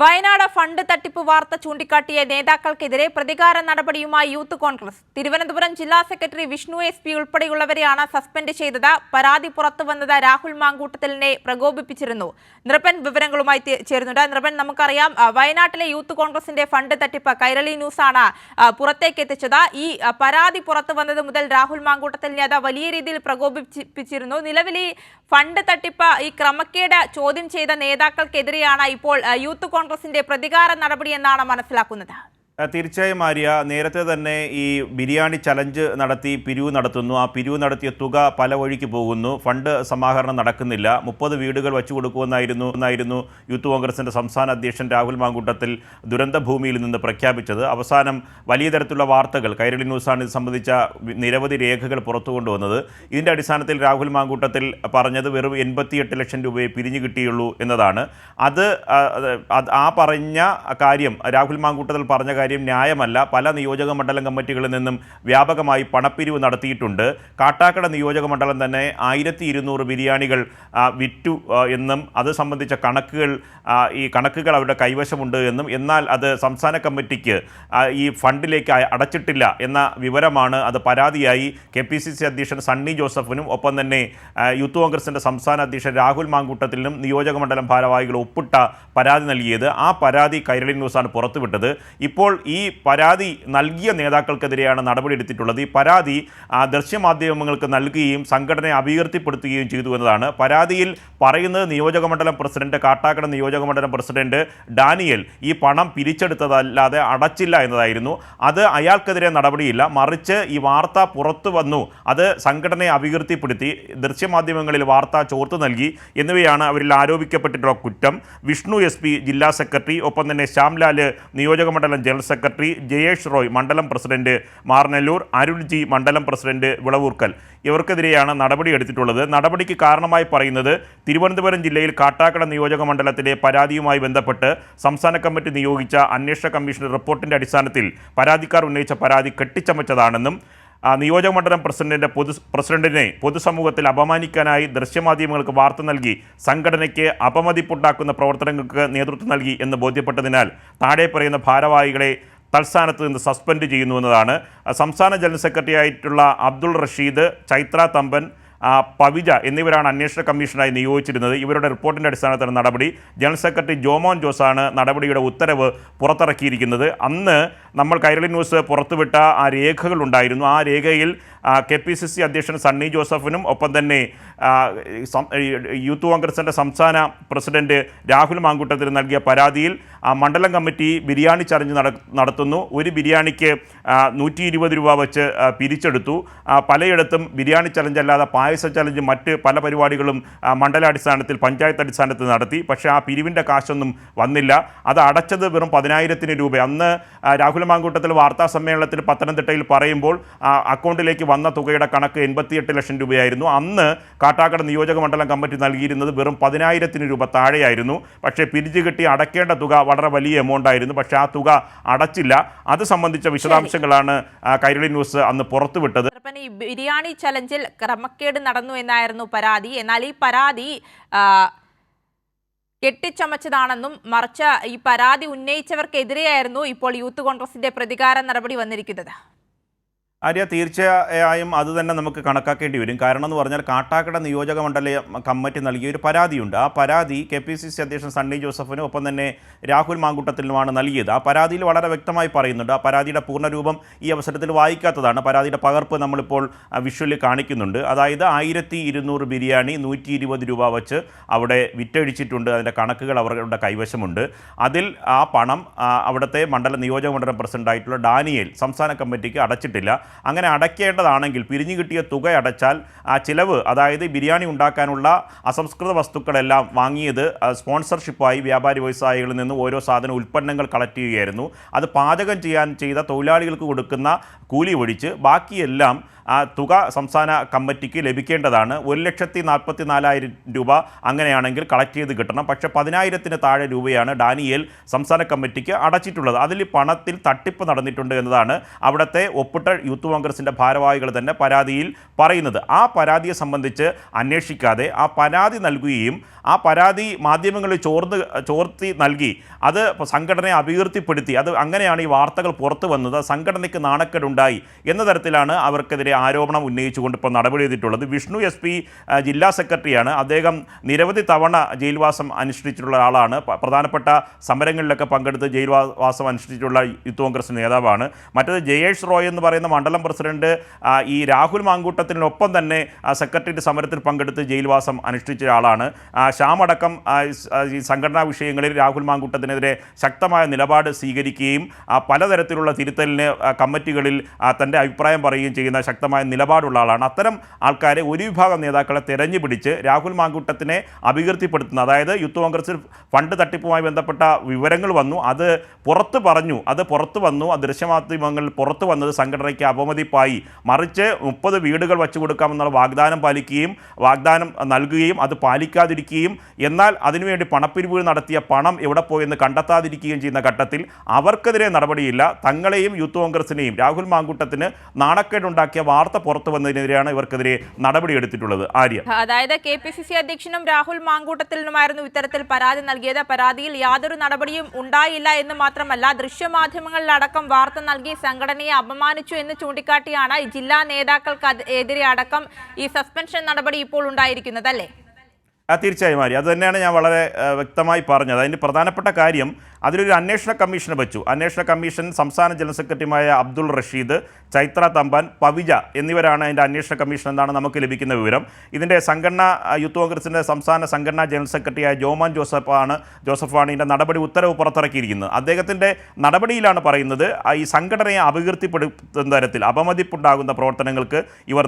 Wayanad fund തട്ടിപ്പ് വാർത്ത ചൂണ്ടിക്കാട്ടിയ നേതാക്കൾക്കെതിരെ പ്രതികാര നടപടിയുമായി യൂത്ത് കോൺഗ്രസ്. തിരുവനന്തപുരം ജില്ലാ സെക്രട്ടറി വിഷ്ണു എസ് പി ഉൾപ്പെടെയുള്ളവരെയാണ് സസ്പെൻഡ് ചെയ്തത്. പരാതി പുറത്തു വന്നത് രാഹുൽ മാങ്കൂട്ടത്തിലിനെ പ്രകോപിപ്പിച്ചിരുന്നു. നൃപൻ വിവരങ്ങളുമായി ചേരുന്നുണ്ട്. നൃപൻ നമുക്കറിയാം വയനാട്ടിലെ യൂത്ത് കോൺഗ്രസിന്റെ ഫണ്ട് തട്ടിപ്പ് കൈരളി ന്യൂസ് ആണ് പുറത്തേക്ക് എത്തിച്ചത്. ഈ പരാതി പുറത്തു വന്നത് മുതൽ രാഹുൽ മാങ്കൂട്ടത്തിലിനെ അത് വലിയ രീതിയിൽ പ്രകോപിപ്പിച്ചിരുന്നു. നിലവിൽ ഈ ഫണ്ട് തട്ടിപ്പ് ഈ ക്രമക്കേട് ചോദ്യം ചെയ്ത നേതാക്കൾക്കെതിരെയാണ് ഇപ്പോൾ യൂത്ത് കോൺഗ്രസിന്റെ പ്രതികാര നടപടിയെന്നാണ് മനസ്സിലാക്കുന്നത്. തീർച്ചയായും ആര്യ നേരത്തെ തന്നെ ഈ ബിരിയാണി ചലഞ്ച് നടത്തി പിരിവ് നടത്തുന്നു. ആ പിരിവ് നടത്തിയ തുക പല വഴിക്ക് പോകുന്നു. ഫണ്ട് സമാഹരണം നടക്കുന്നില്ല. മുപ്പത് വീടുകൾ വച്ചു കൊടുക്കുമെന്നായിരുന്നു എന്നായിരുന്നു യൂത്ത് കോൺഗ്രസിന്റെ സംസ്ഥാന അധ്യക്ഷൻ രാഹുൽ മാങ്കൂട്ടത്തിൽ ദുരന്ത ഭൂമിയിൽ നിന്ന് പ്രഖ്യാപിച്ചത്. അവസാനം വലിയ തരത്തിലുള്ള വാർത്തകൾ കൈരളി ന്യൂസാണ് ഇത് സംബന്ധിച്ച നിരവധി രേഖകൾ പുറത്തു കൊണ്ടുവന്നത്. ഇതിന്റെ അടിസ്ഥാനത്തിൽ രാഹുൽ മാങ്കൂട്ടത്തിൽ പറഞ്ഞത് വെറും എൺപത്തിയെട്ട് ലക്ഷം രൂപയെ പിരിഞ്ഞു കിട്ടിയുള്ളൂ എന്നതാണ്. അത് ആ പറഞ്ഞ കാര്യം രാഹുൽ മാങ്കൂട്ടത്തിൽ പറഞ്ഞ കാര്യം ന്യായമല്ല. പല നിയോജക മണ്ഡലം കമ്മിറ്റികളിൽ നിന്നും വ്യാപകമായി പണപ്പിരിവ് നടത്തിയിട്ടുണ്ട്. കാട്ടാക്കട നിയോജക മണ്ഡലം തന്നെ ആയിരത്തി ഇരുന്നൂറ് ബിരിയാണികൾ വിറ്റു എന്നും അത് സംബന്ധിച്ച കണക്കുകൾ ഈ കണക്കുകൾ അവരുടെ കൈവശമുണ്ട് എന്നും എന്നാൽ അത് സംസ്ഥാന കമ്മിറ്റിക്ക് ഈ ഫണ്ടിലേക്ക് അടച്ചിട്ടില്ല എന്ന വിവരമാണ് അത് പരാതിയായി. കെ പി സി സി അധ്യക്ഷൻ സണ്ണി ജോസഫിനും ഒപ്പം തന്നെ യൂത്ത് കോൺഗ്രസിന്റെ സംസ്ഥാന അധ്യക്ഷൻ രാഹുൽ മാങ്കൂട്ടത്തിലും നിയോജക മണ്ഡലം ഭാരവാഹികൾ ഒപ്പിട്ട പരാതി നൽകിയത്. ആ പരാതി കൈരളി ന്യൂസാണ് പുറത്തുവിട്ടത്. ഇപ്പോൾ ഈ പരാതി നൽകിയ നേതാക്കൾക്കെതിരെയാണ് നടപടിയെടുത്തിട്ടുള്ളത് ഈ പരാതി ദൃശ്യമാധ്യമങ്ങൾക്ക് നൽകുകയും സംഘടനയെ അപകീർത്തിപ്പെടുത്തുകയും ചെയ്തു എന്നതാണ്. പരാതിയിൽ പറയുന്നത് നിയോജക മണ്ഡലം പ്രസിഡന്റ് കാട്ടാക്കട നിയോജക മണ്ഡലം പ്രസിഡന്റ് ഡാനിയൽ ഈ പണം പിരിച്ചെടുത്തതല്ലാതെ അടച്ചില്ല എന്നതായിരുന്നു. അത് അയാൾക്കെതിരെ നടപടിയില്ല. മറിച്ച് ഈ വാർത്ത പുറത്തു വന്നു. അത് സംഘടനയെ അപകീർത്തിപ്പെടുത്തി ദൃശ്യമാധ്യമങ്ങളിൽ വാർത്ത ചോർത്തു നൽകി എന്നിവയാണ് അവരിൽ ആരോപിക്കപ്പെട്ടിട്ടുള്ള കുറ്റം. വിഷ്ണു എസ് ജില്ലാ സെക്രട്ടറി ഒപ്പം തന്നെ ശ്യാംലാൽ നിയോജക മണ്ഡലം സെക്രട്ടറി ജയേഷ് റോയ് മണ്ഡലം പ്രസിഡന്റ് മാർനെല്ലൂർ അരുൺ ജി മണ്ഡലം പ്രസിഡന്റ് വിളവൂർക്കൽ. ഇവർക്കെതിരെയാണ് നടപടി എടുത്തിട്ടുള്ളത്. നടപടിക്ക് കാരണമായി പറയുന്നത് തിരുവനന്തപുരം ജില്ലയിൽ കാട്ടാക്കട നിയോജക മണ്ഡലത്തിലെ പരാതിയുമായി ബന്ധപ്പെട്ട് സംസ്ഥാന കമ്മിറ്റി നിയോഗിച്ച അന്വേഷണ കമ്മീഷൻ റിപ്പോർട്ടിന്റെ അടിസ്ഥാനത്തിൽ പരാതിക്കാർ ഉന്നയിച്ച പരാതി കെട്ടിച്ചമച്ചതാണെന്നും ആ, നിയോജക മണ്ഡലം പ്രസിഡന്റിന്റെ പൊതു പ്രസിഡന്റിനെ പൊതുസമൂഹത്തിൽ അപമാനിക്കാനായി ദൃശ്യമാധ്യമങ്ങൾക്ക് വാർത്ത നൽകി സംഘടനയ്ക്ക് അപമതിപ്പുണ്ടാക്കുന്ന പ്രവർത്തനങ്ങൾക്ക് നേതൃത്വം നൽകി എന്ന് ബോധ്യപ്പെട്ടതിനാൽ താഴെ പറയുന്ന ഭാരവാഹികളെ തൽസ്ഥാനത്ത് നിന്ന് സസ്പെൻഡ് ചെയ്യുന്നു എന്നതാണ്. സംസ്ഥാന ജനറൽ സെക്രട്ടറി ആയിട്ടുള്ള അബ്ദുൾ റഷീദ് ചൈത്ര തമ്പൻ പവിജ എന്നിവരാണ് അന്വേഷണ കമ്മീഷനായി നിയോഗിച്ചിരുന്നത്. ഇവരുടെ റിപ്പോർട്ടിന്റെ അടിസ്ഥാനത്തിലാണ് നടപടി. ജനറൽ സെക്രട്ടറി ജോമോൻ ജോസാണ് നടപടിയുടെ ഉത്തരവ് പുറത്തിറക്കിയിരിക്കുന്നത്. അന്ന് നമ്മൾ കൈരളി ന്യൂസ് പുറത്തുവിട്ട ആ രേഖകൾ ഉണ്ടായിരുന്നു ആ രേഖയിൽ കെ പി സി സി അധ്യക്ഷൻ സണ്ണി ജോസഫിനും ഒപ്പം തന്നെ യൂത്ത് കോൺഗ്രസിന്റെ സംസ്ഥാന പ്രസിഡന്റ് രാഹുൽ മാങ്കൂട്ടത്തിന് നൽകിയ പരാതിയിൽ ആ, മണ്ഡലം കമ്മിറ്റി ബിരിയാണി ചലഞ്ച് നടത്തുന്നു. ഒരു ബിരിയാണിക്ക് നൂറ്റി ഇരുപത് രൂപ വെച്ച് പിരിച്ചെടുത്തു. പലയിടത്തും ബിരിയാണി ചലഞ്ച് അല്ലാതെ പായസ ചലഞ്ച് മറ്റ് പല പരിപാടികളും മണ്ഡലാടിസ്ഥാനത്തിൽ പഞ്ചായത്ത് അടിസ്ഥാനത്തിൽ നടത്തി. പക്ഷേ ആ പിരിവിന്റെ കാശൊന്നും വന്നില്ല. അത് അടച്ചത് വെറും പതിനായിരത്തിന് രൂപ അന്ന് ആ, രാഹുൽ മാങ്കൂട്ടത്തിൽ വാർത്താ സമ്മേളനത്തിൽ പത്തനംതിട്ടയിൽ പറയുമ്പോൾ അക്കൗണ്ടിലേക്ക് വന്ന തുകയുടെ കണക്ക് എൺപത്തിയെട്ട് ലക്ഷം രൂപയായിരുന്നു. അന്ന് കാട്ടാക്കട നിയോജക മണ്ഡലം കമ്മിറ്റി നൽകിയിരുന്നത് വെറും പതിനായിരത്തിന് രൂപ താഴെയായിരുന്നു. പക്ഷേ പിരിച്ചു കിട്ടി അടയ്ക്കേണ്ട തുക വളരെ വലിയ എമൗണ്ട് ആയിരുന്നു. പക്ഷേ ആ തുക അടച്ചില്ല. അത് സംബന്ധിച്ച വിശദാംശങ്ങളാണ് കൈരളി ന്യൂസ് അന്ന് പുറത്തുവിട്ടത്. ഈ ബിരിയാണി ചലഞ്ചിൽ ക്രമക്കേട് നടന്നു എന്നായിരുന്നു പരാതി. എന്നാൽ ഈ പരാതി കെട്ടിച്ചമച്ചതാണെന്നും മറിച്ച് ഈ പരാതി ഉന്നയിച്ചവർക്കെതിരെയായിരുന്നു ഇപ്പോൾ യൂത്ത് കോൺഗ്രസിന്റെ പ്രതികാര നടപടി വന്നിരിക്കുന്നത്. ആര്യ തീർച്ചയായും അത് തന്നെ നമുക്ക് കണക്കാക്കേണ്ടി വരും. കാരണം എന്ന് പറഞ്ഞാൽ കാട്ടാക്കട നിയോജക മണ്ഡല കമ്മിറ്റി നൽകിയ ഒരു പരാതിയുണ്ട്. ആ പരാതി കെ പി സി സി അധ്യക്ഷൻ സണ്ണി ജോസഫിനും ഒപ്പം തന്നെ രാഹുൽ മാങ്കൂട്ടത്തിനുമാണ് നൽകിയത്. ആ പരാതിയിൽ വളരെ വ്യക്തമായി പറയുന്നുണ്ട്. ആ പരാതിയുടെ പൂർണരൂപം ഈ അവസരത്തിൽ വായിക്കാത്തതാണ്. പരാതിയുടെ പകർപ്പ് നമ്മളിപ്പോൾ വിഷ്വലി കാണിക്കുന്നുണ്ട്. അതായത് ആയിരത്തി ഇരുന്നൂറ് ബിരിയാണി നൂറ്റി ഇരുപത് രൂപ വച്ച് അവിടെ വിറ്റഴിച്ചിട്ടുണ്ട്. അതിന്റെ കണക്കുകൾ അവരുടെ കൈവശമുണ്ട്. അതിൽ ആ പണം അവിടുത്തെ മണ്ഡല നിയോജക മണ്ഡലം പ്രസിഡന്റായിട്ടുള്ള ഡാനിയേൽ സംസ്ഥാന കമ്മിറ്റിക്ക് അടച്ചിട്ടില്ല. അങ്ങനെ അടയ്ക്കേണ്ടതാണെങ്കിൽ പിരിഞ്ഞു കിട്ടിയ തുക അടച്ചാൽ ആ ചിലവ് അതായത് ബിരിയാണി ഉണ്ടാക്കാനുള്ള അസംസ്കൃത വസ്തുക്കളെല്ലാം വാങ്ങിയത് സ്പോൺസർഷിപ്പായി വ്യാപാരി വ്യവസായികളിൽ നിന്ന് ഓരോ സാധന ഉൽപ്പന്നങ്ങൾ കളക്ട് ചെയ്യുകയായിരുന്നു. അത് പാചകം ചെയ്യാൻ ചെയ്ത തൊഴിലാളികൾക്ക് കൊടുക്കുന്ന കൂലി ഒഴിച്ച് ബാക്കിയെല്ലാം ആ തുക സംസ്ഥാന കമ്മിറ്റിക്ക് ലഭിക്കേണ്ടതാണ്. ഒരു ലക്ഷത്തി നാൽപ്പത്തി നാലായിരം രൂപ അങ്ങനെയാണെങ്കിൽ കളക്ട് ചെയ്ത് കിട്ടണം. പക്ഷേ പതിനായിരത്തിന് താഴെ രൂപയാണ് ഡാനിയേൽ സംസ്ഥാന കമ്മിറ്റിക്ക് അടച്ചിട്ടുള്ളത്. അതിൽ പണത്തിൽ തട്ടിപ്പ് നടന്നിട്ടുണ്ട് എന്നതാണ് അവിടുത്തെ ഒപ്പിട്ട യൂത്ത് കോൺഗ്രസിന്റെ ഭാരവാഹികൾ തന്നെ പരാതിയിൽ പറയുന്നത്. ആ പരാതിയെ സംബന്ധിച്ച് അന്വേഷിക്കാതെ ആ പരാതി നൽകുകയും ആ പരാതി മാധ്യമങ്ങളിൽ ചോർന്ന് ചോർത്തി നൽകി. അത് സംഘടനയെ അപകീർത്തിപ്പെടുത്തി അത് അങ്ങനെയാണ് ഈ വാർത്തകൾ പുറത്തു വന്നത്. സംഘടനയ്ക്ക് നാണക്കേടുണ്ടായി എന്ന തരത്തിലാണ് അവർക്കെതിരെ ആരോപണം ഉന്നയിച്ചുകൊണ്ട് ഇപ്പോൾ നടപടി ചെയ്തിട്ടുള്ളത് വിഷ്ണു എസ് പി ജില്ലാ സെക്രട്ടറിയാണ്. അദ്ദേഹം നിരവധി തവണ ജയിൽവാസം അനുഷ്ഠിച്ചിട്ടുള്ള ആളാണ്. പ്രധാനപ്പെട്ട സമരങ്ങളിലൊക്കെ പങ്കെടുത്ത് ജയിൽവാസം അനുഷ്ഠിച്ചിട്ടുള്ള യൂത്ത് കോൺഗ്രസ് നേതാവാണ്. മറ്റത് ജയേഷ് റോയ് എന്ന് പറയുന്ന മണ്ഡലം പ്രസിഡന്റ് ഈ രാഹുൽ മാങ്കൂട്ടത്തിനൊപ്പം തന്നെ സെക്രട്ടേറിയറ്റ് സമരത്തിൽ പങ്കെടുത്ത് ജയിൽവാസം അനുഷ്ഠിച്ച ആളാണ് ആ, ഈ സംഘടനാ വിഷയങ്ങളിൽ രാഹുൽ മാങ്കൂട്ടത്തിനെതിരെ ശക്തമായ നിലപാട് സ്വീകരിക്കുകയും പലതരത്തിലുള്ള തിരുത്തലിന് കമ്മിറ്റികളിൽ തന്റെ അഭിപ്രായം പറയുകയും ചെയ്യുന്ന ശക്തമായ നിലപാടുള്ള ആളാണ്. അത്തരം ആൾക്കാരെ ഒരു വിഭാഗം നേതാക്കളെ തെരഞ്ഞു പിടിച്ച് രാഹുൽ മാങ്കൂട്ടത്തിനെ അഭികീർത്തിപ്പെടുത്തുന്നത് അതായത് യൂത്ത് കോൺഗ്രസിൽ ഫണ്ട് തട്ടിപ്പുമായി ബന്ധപ്പെട്ട വിവരങ്ങൾ വന്നു. അത് പുറത്ത് പറഞ്ഞു അത് പുറത്ത് വന്നു. ആ ദൃശ്യമാധ്യമങ്ങളിൽ പുറത്ത് വന്നത് സംഘടനയ്ക്ക് അപമതിപ്പായി മറിച്ച് മുപ്പത് വീടുകൾ വച്ചു കൊടുക്കാമെന്നുള്ള വാഗ്ദാനം പാലിക്കുകയും വാഗ്ദാനം നൽകുകയും അത് പാലിക്കാതിരിക്കുകയും എന്നാൽ അതിനുവേണ്ടി പണപ്പിരിവ് നടത്തിയ പണം എവിടെ പോയെന്ന് കണ്ടെത്താതിരിക്കുകയും ചെയ്യുന്ന ഘട്ടത്തിൽ അവർക്കെതിരെ നടപടിയില്ല. തങ്ങളെയും യൂത്ത് കോൺഗ്രസിനെയും രാഹുൽ മാങ്കൂട്ടത്തിന് നാണക്കേടുണ്ടാക്കിയ വാർത്ത പുറത്തു വന്നതിനെതിരെയാണ് ഇവർക്കെതിരെ നടപടിയെടുത്തിട്ടുള്ളത് ആര്യ? അതായത് കെ പി സി സി അധ്യക്ഷനും രാഹുൽ മാങ്കൂട്ടത്തിനുമായിരുന്നു ഇത്തരത്തിൽ പരാതി നൽകിയത്. പരാതിയിൽ യാതൊരു നടപടിയും ഉണ്ടായില്ല എന്ന് മാത്രമല്ല ദൃശ്യമാധ്യമങ്ങളിലടക്കം വാർത്ത നൽകി സംഘടനയെ അപമാനിച്ചു എന്ന് ചൂണ്ടിക്കാട്ടിയാണ് ജില്ലാ നേതാക്കൾക്ക് എതിരെ അടക്കം ഈ സസ്പെൻഷൻ നടപടി ഇപ്പോൾ ഉണ്ടായിരിക്കുന്നത് അല്ലേ? തീർച്ചയായും മാരി അത് തന്നെയാണ് ഞാൻ വളരെ വ്യക്തമായി പറഞ്ഞത്. അതിന്റെ പ്രധാനപ്പെട്ട കാര്യം അതിലൊരു അന്വേഷണ കമ്മീഷനെ വെച്ചു. അന്വേഷണ കമ്മീഷൻ സംസ്ഥാന ജനറൽ സെക്രട്ടറിയുമായ അബ്ദുൾ റഷീദ് ചൈത്ര തമ്പാൻ പവിജ എന്നിവരാണ് അതിന്റെ അന്വേഷണ കമ്മീഷൻ എന്നാണ് നമുക്ക് ലഭിക്കുന്ന വിവരം. ഇതിന്റെ സംഘടന യുത്ത് കോൺഗ്രസിന്റെ സംസ്ഥാന സംഘടനാ ജനറൽ സെക്രട്ടറിയായ ജോമാൻ ജോസഫാണ് ജോസഫാണ് ഇതിന്റെ നടപടി ഉത്തരവ് പുറത്തിറക്കിയിരിക്കുന്നത്. അദ്ദേഹത്തിന്റെ നടപടിയിലാണ് പറയുന്നത് ഈ സംഘടനയെ അപകീർത്തിപ്പെടുത്തുന്ന തരത്തിൽ അപമതിപ്പുണ്ടാകുന്ന പ്രവർത്തനങ്ങൾക്ക് ഇവർ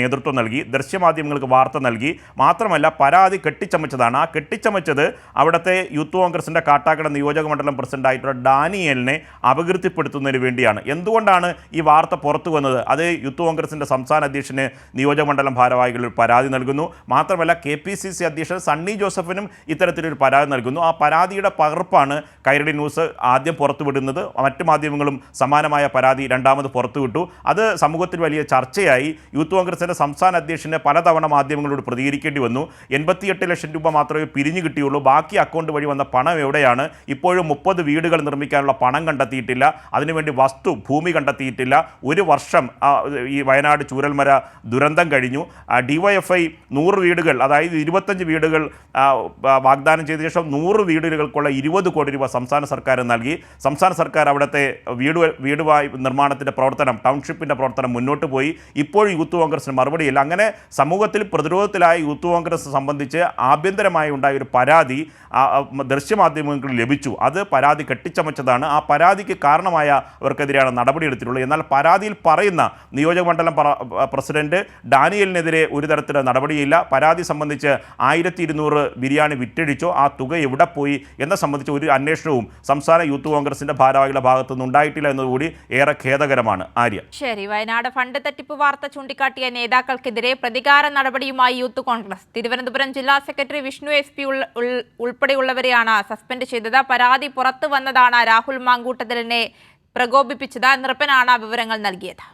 നേതൃത്വം നൽകി ദൃശ്യമാധ്യമങ്ങൾക്ക് വാർത്ത നൽകി. മാത്രമല്ല പരാതി കെട്ടിച്ചമച്ചതാണ്. ആ കെട്ടിച്ചമച്ചത് അവിടുത്തെ യൂത്ത് കോൺഗ്രസിന്റെ കാട്ടാക്കട നിയോജക മണ്ഡലം പ്രസിഡന്റായിട്ടുള്ള ഡാനിയലിനെ അപകീർത്തിപ്പെടുത്തുന്നതിന് വേണ്ടിയാണ്. എന്തുകൊണ്ടാണ് ഈ വാർത്ത പുറത്തു വന്നത്? അത് യൂത്ത് കോൺഗ്രസിന്റെ സംസ്ഥാന അധ്യക്ഷന് നിയോജക മണ്ഡലം ഭാരവാഹികൾ പരാതി നൽകുന്നു. മാത്രമല്ല കെ പി സി സി അധ്യക്ഷൻ സണ്ണി ജോസഫിനും ഇത്തരത്തിലൊരു പരാതി നൽകുന്നു. ആ പരാതിയുടെ പകർപ്പാണ് കൈരടി ന്യൂസ് ആദ്യം പുറത്തുവിടുന്നത്. മറ്റ് മാധ്യമങ്ങളും സമാനമായ പരാതി രണ്ടാമത് പുറത്തുവിട്ടു. അത് സമൂഹത്തിൽ വലിയ ചർച്ചയായി. യൂത്ത് കോൺഗ്രസിന്റെ സംസ്ഥാന അധ്യക്ഷന് പലതവണ മാധ്യമങ്ങളോട് പ്രതികരിക്കേണ്ടി വന്നു. എൺപത്തിയെട്ട് ലക്ഷം രൂപ മാത്രമേ പിരിഞ്ഞു കിട്ടിയുള്ളൂ. ബാക്കി അക്കൗണ്ട് വഴി വന്ന പണം എവിടെയാണ്? ഇപ്പോഴും മുപ്പത് വീടുകൾ നിർമ്മിക്കാനുള്ള പണം കണ്ടെത്തിയിട്ടില്ല. അതിനുവേണ്ടി വസ്തു ഭൂമി കണ്ടെത്തിയിട്ടില്ല. ഒരു വർഷം ഈ വയനാട് ചൂരൽമര ദുരന്തം കഴിഞ്ഞു. ഡിവൈഎഫ്ഐ നൂറ് വീടുകൾ അതായത് ഇരുപത്തഞ്ച് വീടുകൾ വാഗ്ദാനം ചെയ്ത ശേഷം നൂറ് വീടുകൾക്കുള്ള ഇരുപത് കോടി രൂപ സംസ്ഥാന സർക്കാർ നൽകി. സംസ്ഥാന സർക്കാർ അവിടുത്തെ വീട് വീടുമായി നിർമ്മാണത്തിന്റെ പ്രവർത്തനം ടൗൺഷിപ്പിന്റെ പ്രവർത്തനം മുന്നോട്ട് പോയി. ഇപ്പോഴും യൂത്ത് കോൺഗ്രസിന് മറുപടിയില്ല. അങ്ങനെ സമൂഹത്തിൽ പ്രതിരോധത്തിലായ യൂത്ത് കോൺഗ്രസ് സംബന്ധിച്ച് ആഭ്യന്തരമായി ഉണ്ടായ ഒരു പരാതി ദൃശ്യമാധ്യമങ്ങളിൽ ലഭിച്ചു. അത് പരാതി കെട്ടിച്ചമച്ചതാണ്. ആ പരാതിക്ക് കാരണമായ അവർക്കെതിരെയാണ് നടപടിയെടുത്തിട്ടുള്ളത്. എന്നാൽ പരാതിയിൽ പറയുന്ന നിയോജകമണ്ഡലം പ്രസിഡന്റ് ഡാനിയലിനെതിരെ ഒരു തരത്തിലുള്ള നടപടിയില്ല. പരാതി സംബന്ധിച്ച് ആയിരത്തി ഇരുന്നൂറ് ബിരിയാണി വിറ്റഴിച്ചോ ആ തുക എവിടെ പോയി എന്ന സംബന്ധിച്ച് ഒരു അന്വേഷണവും സംസ്ഥാന യൂത്ത് കോൺഗ്രസിന്റെ ഭാരവാഹികളുടെ ഭാഗത്തുനിന്ന് ഉണ്ടായിട്ടില്ല എന്നതുകൂടി ഏറെ ഖേദകരമാണ്. ആര്യ. ശരി വയനാട് ഫണ്ട് തട്ടിപ്പ് വാർത്ത ചൂണ്ടിക്കാട്ടിയ നേതാക്കൾക്കെതിരെ പ്രതികാര നടപടിയുമായി യൂത്ത് കോൺഗ്രസ്. തിരുവനന്തപുരം ജില്ലാ സെക്രട്ടറി വിഷ്ണു എസ് പി ഉൾപ്പെടെയുള്ളവരെയാണ് സസ്പെൻഡ് ചെയ്തത്. പരാതി പുറത്തു വന്നതാണ് രാഹുൽ മാങ്കൂട്ടത്തിലിനെ പ്രകോപിപ്പിച്ചത്. നൃപ്പനാണ് വിവരങ്ങൾ നൽകിയത്.